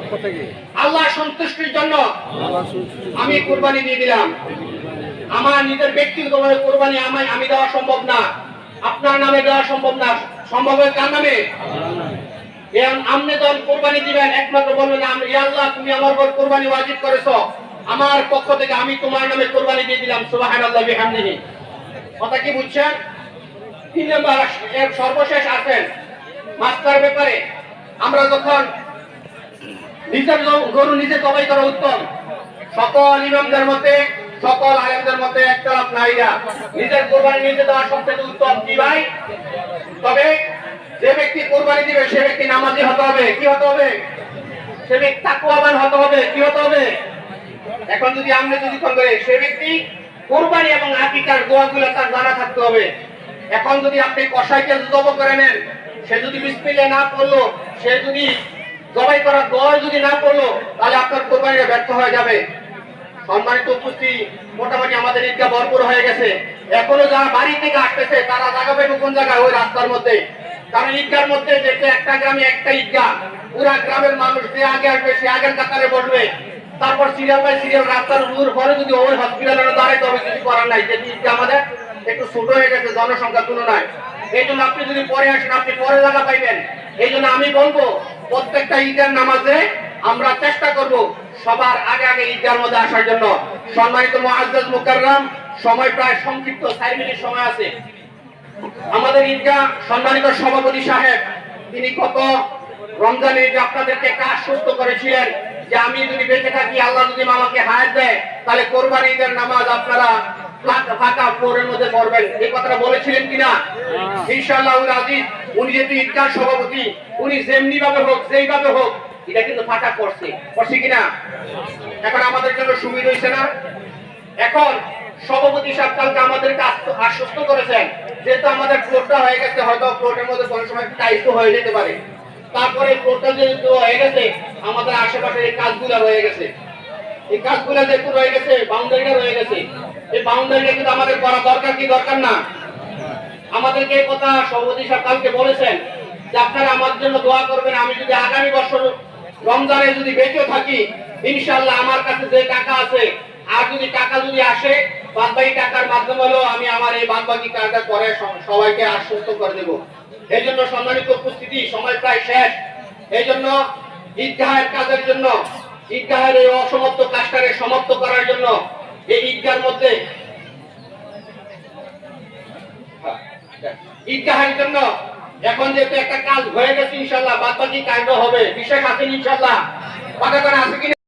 পক্ষ থেকে। আল্লাহ সন্তুষ্টির জন্য আমি কোরবানি দিয়ে দিলাম। আমার নিজের ব্যক্তিগতভাবে কোরবানি আমি আমি দেওয়া সম্ভব না। আপনার নামে দেওয়া সম্ভব না। সম্ভব হয় কার নামে? এখন আপনি যখন কোরবানি দিবেন। একমাত্র বলবেন আমি ইয়া আল্লাহ তুমি আমার উপর কোরবানি ওয়াজিব করেছ। আমার পক্ষ থেকে আমি তোমার নামে কোরবানি দিয়ে দিলাম। সুবহানাল্লাহ বিহামদিহি। কথা কি বুঝছেন? তিন নম্বর সর্বশেষ আছেন মাস্টার ব্যাপারে আমরা যখন নিজের গরু নিজে জবাই করা উত্তম। সকল ইমামদের মতে, সকল আলেমদের মতে একটা নাইরা নিজের কোরবানি নিজে দেওয়া সবচেয়ে উত্তম। কি ভাই? তবে যে ব্যক্তি কোরবানি দিবে, সে ব্যক্তি নামাজি হতে হবে। কি হতে হবে? সে ব্যক্তি তাকুয়াবান হতে হবে। কি হতে হবে? এখন যদি আমরা যদি করে, সে ব্যক্তি কোরবানি এবং আকিকার দোয়াগুলো তার জানা থাকতে হবে। এখন যদি আপনি কষাইকে জব করে নেন, সে যদি বিসমিল্লাহ না পড়ল, সে যদি জবাই করার দোয়া যদি না পড়ল তাহলে আপনার কোরবানিটা ব্যর্থ হয়ে যাবে। সম্মানিত উপস্থিতি, মোটামুটি আমাদের ঈদগাহ ভরপুর হয়ে গেছে। এখনও যারা বাড়ি থেকে আসতেছে, তারা জায়গা পাইবে কোন জায়গায়? ওই রাস্তার মধ্যে। কারণ ঈদগার মধ্যে যেতে একটা গ্রামে একটা ঈদগাহ। পুরা গ্রামের মানুষ যে আগে আসবে, সে আগের কাতারে বসবে। তারপর সিরিয়াল বাই সিরিয়াল রাস্তার উপর পরে যদি ওই হসপিটালে দাঁড়ায়, তবে কিছু করার নাই। যে ঈদগাহ আমাদের একটু ছোট হয়ে গেছে, জনসংখ্যার তুলনায়। এই জন্য আপনি যদি পরে আসেন, আপনি পরে জায়গা পাইবেন। এই জন্য আমি বলব প্রত্যেকটা ঈদের নামাজে আমরা চেষ্টা করব সবার আগে আগে ঈদগার মধ্যে আসার জন্য। সম্মানিত মুআজ্জাজ মুকাররম, সময় প্রায় সংক্ষিপ্ত, চার মিনিট সময় আছে। আমাদের ঈদগাহ সম্মানিত সভাপতি সাহেব, তিনি কত রমজানে যে আপনাদেরকে কাজ আশ্বস্ত করেছিলেন, যে আমি যদি বেঁচে থাকি, আল্লাহ যদি আমাকে হায়াত দেয়, তাহলে কোরবানি ঈদের নামাজ আপনারা ফাঁকা- ফাঁকা ফ্লোরের মধ্যে পড়বেন এই কথাটা বলেছিলেন কিনা? ইনশাআল্লাহ আজিজ উনি যেহেতু ঈদগাহ সভাপতি উনি যেমনি ভাবে হোক যেইভাবে হোক এটা কিন্তু ফাঁকা করছে। করছে কিনা? এখন আমাদের জন্য সুবিধা হয়েছে না? এখন সভাপতি সাহেব কালকে আমাদেরকে আশ্বস্ত করেছেন যেহেতু আমাদের ফ্লোরটা হয়ে গেছে হয়তো ফ্লোরের মধ্যে কোনো সময় টাইট হয়ে যেতে পারে। তারপরে ফ্লোরটা যেহেতু হয়ে গেছে আমাদের আশেপাশে এই কাজগুলো রয়ে গেছে। এই কাজগুলো যেহেতু রয়ে গেছে বাউন্ডারিটা রয়ে গেছে আমাদের করা দরকার কি দরকার না? আমাদেরকে এই কথা সভাপতি বলেছেন আপনারা আমার জন্য দোয়া করবেন, আমি যদি আগামী বছর রমজানে যদি বেঁচে থাকি ইনশাল্লাহ আমার কাছে যে টাকা আছে, আর যদি টাকা যদি আসে টাকার মাধ্যমে হলেও আমি আমার এই বাদবাকি স- সবাইকে আশ্বস্ত করে দেব। এই জন্য সম্মানিত উপস্থিতি, সময় প্রায় শেষ। এই জন্য ঈদগাহের কাজের জন্য, ঈদগাহের এই অসমাপ্ত কাজটাকে সমাপ্ত করার জন্য এই ঈদগার মধ্যে। ঈদগাহের জন্য এখন যেহেতু একটা কাজ হয়ে গেছে ইনশাল্লাহ, বাদ বাকি কাজও হবে। বিশেষ আছেন ইনশাল্লাহ। কথা আছে কিনা?